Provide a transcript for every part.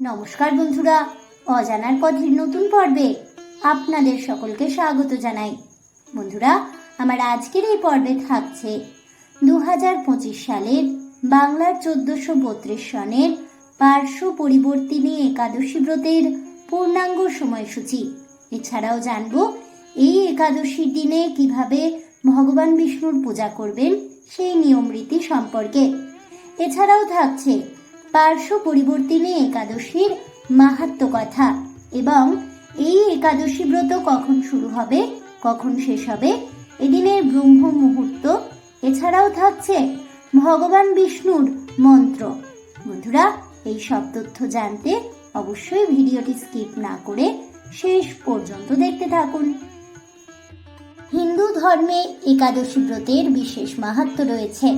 নমস্কার বন্ধুরা, অজানার পথের নতুন পর্বে আপনাদের সকলকে স্বাগত জানাই। বন্ধুরা, আমার আজকের এই পর্বে থাকছে দু হাজার পঁচিশ সালের বাংলার চোদ্দশো বত্রিশ সনের পার্শ্ব পরিবর্তিনী একাদশী ব্রতের পূর্ণাঙ্গ সময়সূচি। এছাড়াও জানব, এই একাদশীর দিনে কীভাবে ভগবান বিষ্ণুর পূজা করবেন সেই নিয়ম রীতি সম্পর্কে। এছাড়াও থাকছে পার্শ্ব পরিবর্তিনী একাদশীর মাহাত্ম কথা এবং এই একাদশী ব্রত কখন শুরু হবে, কখন শেষ হবে, এদিনের ব্রহ্ম মুহূর্ত, এছাড়াও থাকছে ভগবান বিষ্ণুর মন্ত্র। বন্ধুরা, এই সব তথ্য জানতে অবশ্যই ভিডিওটি স্কিপ না করে শেষ পর্যন্ত দেখতে থাকুন। হিন্দু ধর্মে একাদশী ব্রতের বিশেষ মাহাত্ম রয়েছে।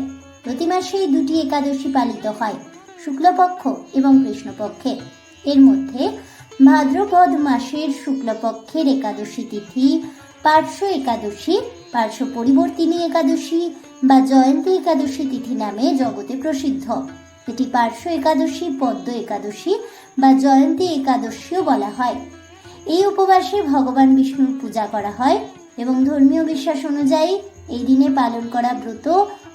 প্রতি মাসেই দুটি একাদশী পালিত হয়। শুক্লপক্ষ এবং কৃষ্ণপক্ষে। এর মধ্যে ভাদ্রপদ মাসের শুক্লপক্ষের একাদশী তিথি, পার্শ্ব একাদশী, পার্শ্ব পরিবর্তিনী একাদশী বা জয়ন্তী একাদশী তিথি নামে জগতে প্রসিদ্ধ। এটি পার্শ্ব একাদশী, পদ্ম একাদশী বা জয়ন্তী একাদশীও বলা হয়। এই উপবাসে ভগবান বিষ্ণুর পূজা করা হয় এবং ধর্মীয় বিশ্বাস অনুযায়ী এই দিনে পালন করা ব্রত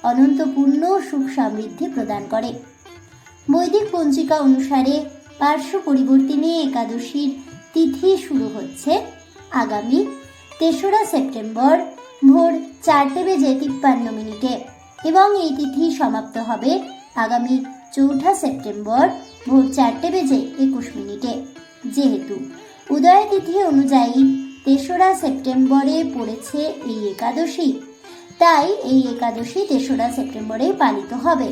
অনন্তপূর্ণ সুখ সমৃদ্ধি প্রদান করে। বৈদিক পঞ্জিকা অনুসারে পার্শ্ব পরিবর্তিনী একাদশীর তিথি শুরু হচ্ছে আগামী তেসরা সেপ্টেম্বর ভোর চারটে বেজে তিপ্পান্ন মিনিটে এবং এই তিথি সমাপ্ত হবে আগামী চৌঠা সেপ্টেম্বর ভোর চারটে বেজে একুশ মিনিটে। যেহেতু উদয় তিথি অনুযায়ী তেসরা সেপ্টেম্বরে পড়েছে এই একাদশী, তাই এই একাদশী তেসরা সেপ্টেম্বরে পালিত হবে।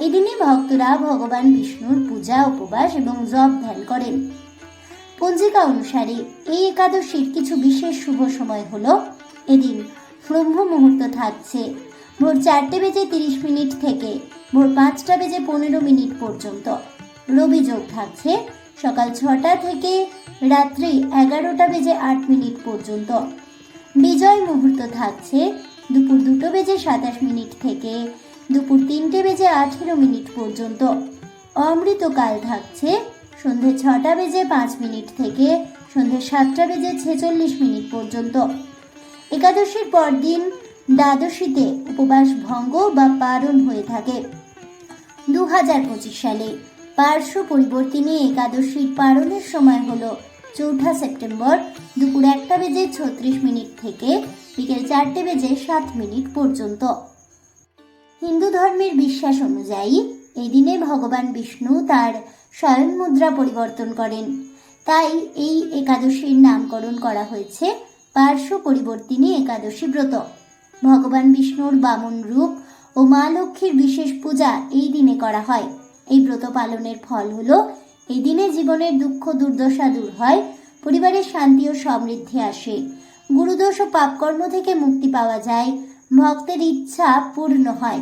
এদিনে ভক্তরা ভগবান বিষ্ণুর পূজা, উপবাস এবং জপ ধ্যান করেন। পঞ্জিকা অনুসারে এই একাদশীর কিছু বিশেষ শুভ সময় হল এদিন ব্রহ্ম মুহূর্ত থাকছে। ভোর চারটে বেজে তিরিশ মিনিট থেকে ভোর পাঁচটা বেজে পনেরো মিনিট পর্যন্ত। রবি যোগ থাকছে সকাল ছটা থেকে রাত্রি এগারোটা বেজে আট মিনিট পর্যন্ত। বিজয় মুহূর্ত থাকছে দুপুর দুটো বেজে সাতাশ মিনিট থেকে দুপুর তিনটে বেজে আঠেরো মিনিট পর্যন্ত। অমৃতকাল থাকছে সন্ধে ছটা বেজে পাঁচ মিনিট থেকে সন্ধে সাতটা বেজে ছেচল্লিশ মিনিট পর্যন্ত। একাদশীর পরদিন দ্বাদশীতে উপবাস ভঙ্গ বা পারণ হয়ে থাকে। দু হাজার পঁচিশ সালে পার্শ্ব পরিবর্তিনী একাদশীর পারণের সময় হলো চৌঠা সেপ্টেম্বর দুপুর একটা বেজে ছত্রিশ মিনিট থেকে বিকেল চারটে বেজে সাত মিনিট পর্যন্ত। হিন্দু ধর্মের বিশ্বাস অনুযায়ী এই দিনে ভগবান বিষ্ণু তার স্বয়ং মুদ্রা পরিবর্তন করেন। তাই এই একাদশীর নামকরণ করা হয়েছে পার্শ্ব পরিবর্তিনী একাদশী ব্রত। ভগবান বিষ্ণুর বামন রূপ ও মা লক্ষ্মীর বিশেষ পূজা এই দিনে করা হয়। এই ব্রত পালনের ফল হলো, এই দিনে জীবনের দুঃখ, দুর্দশা দূর হয়, পরিবারের শান্তি ও সমৃদ্ধি আসে। গুরুদোষ ও পাপকর্ম থেকে মুক্তি পাওয়া যায় ভক্তের ইচ্ছা পূর্ণ হয়।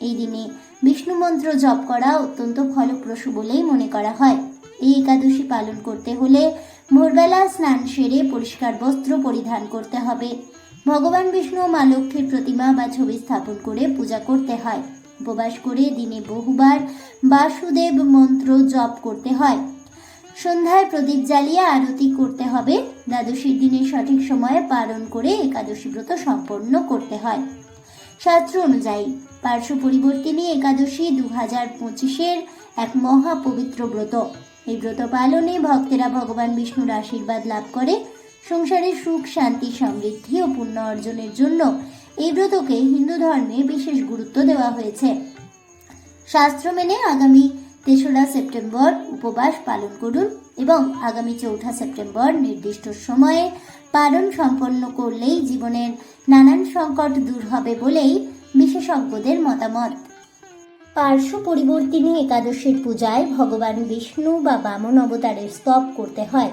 এই দিনে বিষ্ণু মন্ত্র জপ করা অত্যন্ত ফলপ্রসূ বলেই মনে করা হয়। এই একাদশী পালন করতে হলে ভোরবেলা স্নান সেরে পরিষ্কার বস্ত্র পরিধান করতে হবে। ভগবান বিষ্ণু মা লক্ষ্মীর প্রতিমা বা ছবি স্থাপন করে পূজা করতে হয়। উপবাস করে দিনে বহুবার বাসুদেব মন্ত্র জপ করতে হয়। সন্ধ্যায় প্রদীপ জ্বালিয়ে আরতি করতে হবে। দ্বাদশীর দিনের সঠিক সময়ে পালন করে একাদশী ব্রত সম্পন্ন করতে হয়। শাস্ত্র অনুযায়ী, পার্শ্ব পরিবর্তিনী একাদশী দু হাজার পঁচিশের এক মহা পবিত্র ব্রত। এই ব্রত পালনে ভক্তেরা ভগবান বিষ্ণুর আশীর্বাদ লাভ করে। সংসারে সুখ, শান্তি, সমৃদ্ধি ও পুণ্য অর্জনের জন্য এই ব্রতকে হিন্দু ধর্মে বিশেষ গুরুত্ব দেওয়া হয়েছে। শাস্ত্র মেনে আগামী তেসরা সেপ্টেম্বর উপবাস পালন করুন এবং আগামী চৌঠা সেপ্টেম্বর নির্দিষ্ট সময়ে পালন সম্পন্ন করলেই জীবনের নানান সংকট দূর হবে বলেই বিশেষজ্ঞদের মতামত। পার্শ্ব পরিবর্তিনী একাদশীর পূজায় ভগবান বিষ্ণু বা বামন অবতারের স্তব করতে হয়।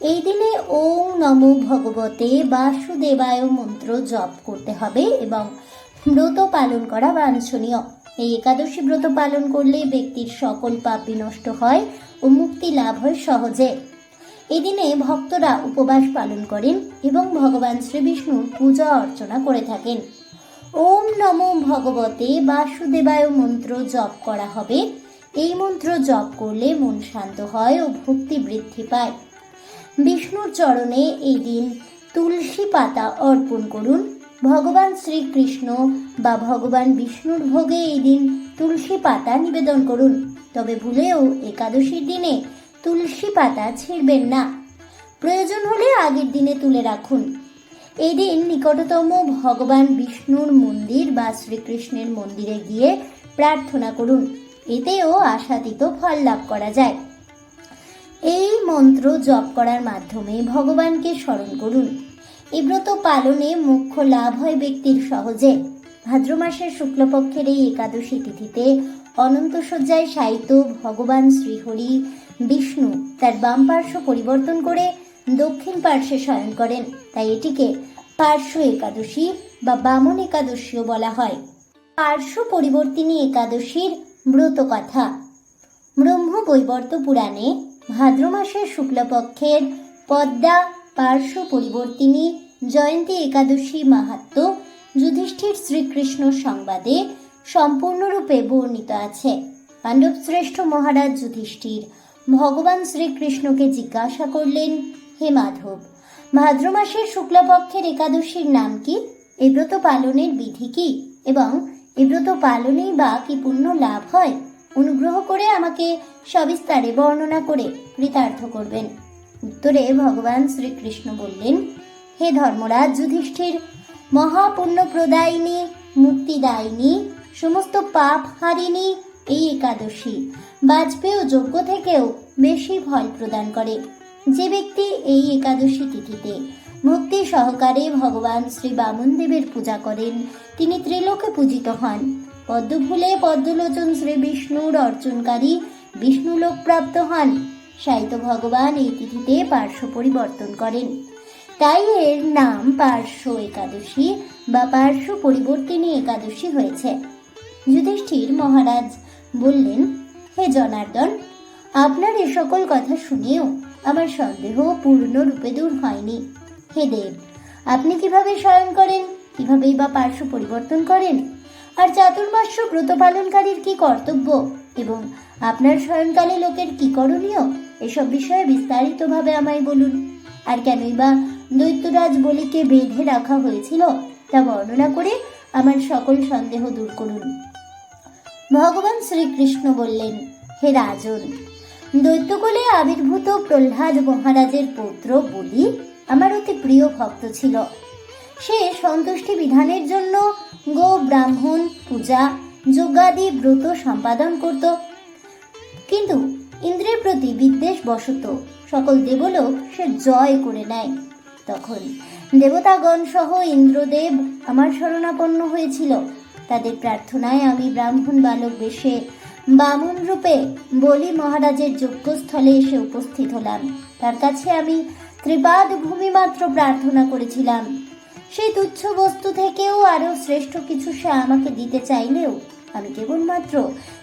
এই দিনে ওম নমো ভগবতে বাসুদেবায় মন্ত্র জপ করতে হবে এবং ব্রত পালন করা বাঞ্ছনীয়। এই একাদশী ব্রত পালন করলে ব্যক্তির সকল পাপ বিনষ্ট হয় ও মুক্তি লাভ হয় সহজে। এদিনে ভক্তরা উপবাস পালন করেন এবং ভগবান শ্রীবিষ্ণুর পূজা অর্চনা করে থাকেন। ওম নমো ভগবতে বাসুদেবায় মন্ত্র জপ করা হবে। এই মন্ত্র জপ করলে মন শান্ত হয় ও ভক্তি বৃদ্ধি পায়। বিষ্ণুর চরণে এই দিন তুলসী পাতা অর্পণ করুন। ভগবান শ্রীকৃষ্ণ বা ভগবান বিষ্ণুর ভোগে এই দিন তুলসী পাতা নিবেদন করুন। তবে ভুলেও একাদশীর দিনে তুলসী পাতা ছিঁড়বেন না। প্রয়োজন হলে আগের দিনে তুলে রাখুন। এই দিন নিকটতম ভগবান বিষ্ণুর মন্দির বা শ্রীকৃষ্ণের মন্দিরে গিয়ে প্রার্থনা করুন। এতেও আশাতীত ফল লাভ করা যায়। এই মন্ত্র জপ করার মাধ্যমে ভগবানকে স্মরণ করুন। এই ব্রত পালনে মুখ্য লাভ হয় ব্যক্তির সহজে। ভাদ্র মাসের শুক্লপক্ষের এই একাদশী তিথিতে অনন্ত শয্যায় শায়িত ভগবান শ্রীহরি বিষ্ণু তার বাম পার্শ্ব পরিবর্তন করে দক্ষিণ পার্শ্বে শয়ন করেন। তাই এটিকে পার্শ্ব একাদশী বা বামন একাদশীও বলা হয়। পার্শ্ব পরিবর্তিনী একাদশীর ব্রত কথা। ব্রহ্ম বৈবর্ত পুরাণে ভাদ্র মাসের শুক্লপক্ষের পদ্মা পার্শ্ব পরিবর্তিনী জয়ন্তী একাদশী মাহাত্ম যুধিষ্ঠির শ্রীকৃষ্ণ সংবাদে সম্পূর্ণরূপে বর্ণিত আছে। পাণ্ডব শ্রেষ্ঠ মহারাজ যুধিষ্ঠির ভগবান শ্রীকৃষ্ণকে জিজ্ঞাসা করলেন, হে মাধব, ভাদ্র মাসের শুক্লপক্ষের একাদশীর নাম কি? এই ব্রত পালনের বিধি কি? এবং এই ব্রত পালনেই বা কি পুণ্য লাভ হয়? অনুগ্রহ করে আমাকে সবিস্তারে বর্ণনা করে কৃতার্থ করবেন। উত্তরে ভগবান শ্রীকৃষ্ণ বললেন, হে ধর্মরাজ যুধিষ্ঠির মহাপুণ্য প্রদায়িনী মুক্তিদায়িনী, সমস্ত পাপ হারিণী এই একাদশী বাজপেয় যজ্ঞ থেকেও বেশি ফল প্রদান করে। যে ব্যক্তি এই একাদশী তিথিতে ভক্তি সহকারে ভগবান শ্রী বামন দেবের পূজা করেন, তিনি ত্রিলোকে পূজিত হন। পদ্মফুলে পদ্মলোচন শ্রী বিষ্ণুর অর্চনকারী বিষ্ণুলোক প্রাপ্ত হন। সাহিত্য ভগবান এই তিথিতে পার্শ্ব পরিবর্তন করেন। তাই এর নাম পার্শ্ব একাদশী বা পার্শ্ব পরিবর্তিনী একাদশী হয়েছে। যুধিষ্ঠির মহারাজ বললেন, হে জনার্দন, আপনার এ সকল কথা শুনেও আমার সন্দেহ পূর্ণরূপে দূর হয়নি। হে দেব, আপনি কীভাবে শয়ন করেন, কিভাবেই বা পার্শ্ব পরিবর্তন করেন? আর চাতুর্মাস্য ব্রত পালনকারীর কি কর্তব্য এবং আপনার স্বয়ংকালে লোকের কি করণীয়? এসব বিষয়ে বিস্তারিতভাবে আমায় বলুন। আর কেনই বা দৈত্যরাজ বলিকে বেঁধে রাখা হয়েছিল, তা বর্ণনা করে আমার সকল সন্দেহ দূর করুন। ভগবান শ্রীকৃষ্ণ বললেন, হে রাজন, দৈত্যকুলে আবির্ভূত প্রহ্লাদ মহারাজের পুত্র বলি আমার অতি প্রিয় ভক্ত ছিল। সে সন্তুষ্টি বিধানের জন্য গো ব্রাহ্মণ পূজা যজ্ঞাদি ব্রত সম্পাদন করত। কিন্তু ইন্দ্রের প্রতি বিদ্বেষ বশত সকল দেবলোক সে জয় করে নেয়। তখন দেবতাগণ সহ ইন্দ্রদেব আমার শরণাপন্ন হয়েছিল। তাদের প্রার্থনায় আমি ব্রাহ্মণ বালক বেশে বামন রূপে বলি মহারাজের যজ্ঞস্থলে এসে উপস্থিত হলাম। তার কাছে আমি ত্রিপাদ ভূমি মাত্র প্রার্থনা করেছিলাম। সেই তুচ্ছ বস্তু থেকেও আরও শ্রেষ্ঠ কিছু সে আমাকে দিতে চাইলেও আমি কেবলমাত্র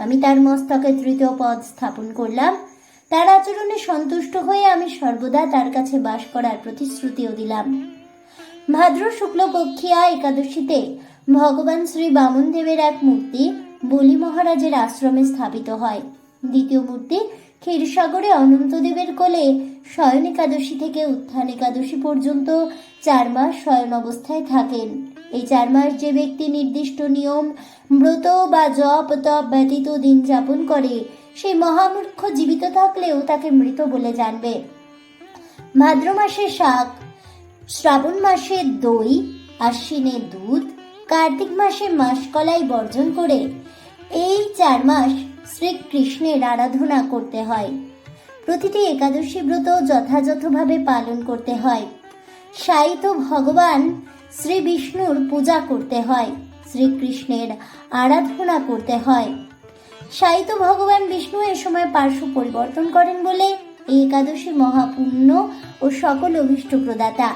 আমি তার মস্তকে তৃতীয় পদ স্থাপন করলাম। তার আচরণে সন্তুষ্ট হয়ে আমি সর্বদা তার কাছে বাস করার প্রতিশ্রুতিও দিলাম। ভাদ্র শুক্লপক্ষিয়া একাদশীতে ভগবান শ্রী বামন দেবের এক মূর্তি বলি মহারাজের আশ্রমে স্থাপিত হয়। দ্বিতীয় মূর্তি ক্ষীরসাগরে অনন্তদেবের কোলে শয়ন একাদশী থেকে উত্থান একাদশী পর্যন্ত চার মাস শয়ন অবস্থায় থাকেন। এই চার মাস যে ব্যক্তি নির্দিষ্ট নিয়ম, ব্রত বা জপ, তপ ব্যতীত দিন যাপন করে সেই মহামূর্খ জীবিত থাকলেও তাকে মৃত বলে জানবে। ভাদ্র মাসে শাক, শ্রাবণ মাসে দই, আশ্বিনে দুধ, কার্তিক মাসে মাসকলাই বর্জন করে। এই চার মাস শ্রীকৃষ্ণের আরাধনা করতে হয়। প্রতিটি একাদশী ব্রত যথাযথভাবে পালন করতে হয়। সাইত ভগবান শ্রী বিষ্ণুর পূজা করতে হয়, শ্রীকৃষ্ণের আরাধনা করতে হয়। সাহিত্য ভগবান বিষ্ণু এ সময় পার্শ্ব পরিবর্তন করেন বলে এই একাদশী মহাপুণ্য ও সকল অভীষ্ট প্রদাতা।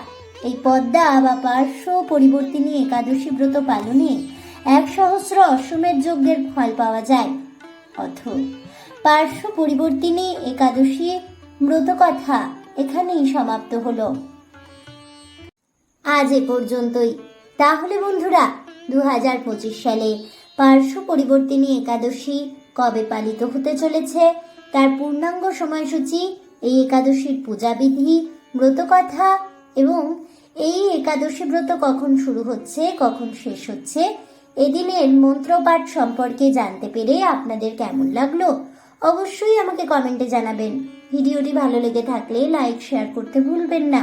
এই পদ্মা বা পার্শ্ব পরিবর্তিনী একাদশী ব্রত পালনে এক সহস্র অশ্বমেধ যজ্ঞের ফল পাওয়া যায়। অথ, পার্শ্ব পরিবর্তিনী একাদশী ব্রত কথা এখানেই সমাপ্ত হলো। আজ এ পর্যন্তই। তাহলে বন্ধুরা দু হাজার পঁচিশ সালে পার্শ্ব পরিবর্তিনী একাদশী কবে পালিত হতে চলেছে? তার পূর্ণাঙ্গ সময়সূচি এই একাদশীর পূজাবিধি, ব্রতকথা এবং এই একাদশী ব্রত কখন শুরু হচ্ছে, কখন শেষ হচ্ছে, এদিনের মন্ত্রপাঠ সম্পর্কে জানতে পেরে আপনাদের কেমন লাগল অবশ্যই আমাকে কমেন্টে জানাবেন। ভিডিওটি ভালো লেগে থাকলে লাইক, শেয়ার করতে ভুলবেন না।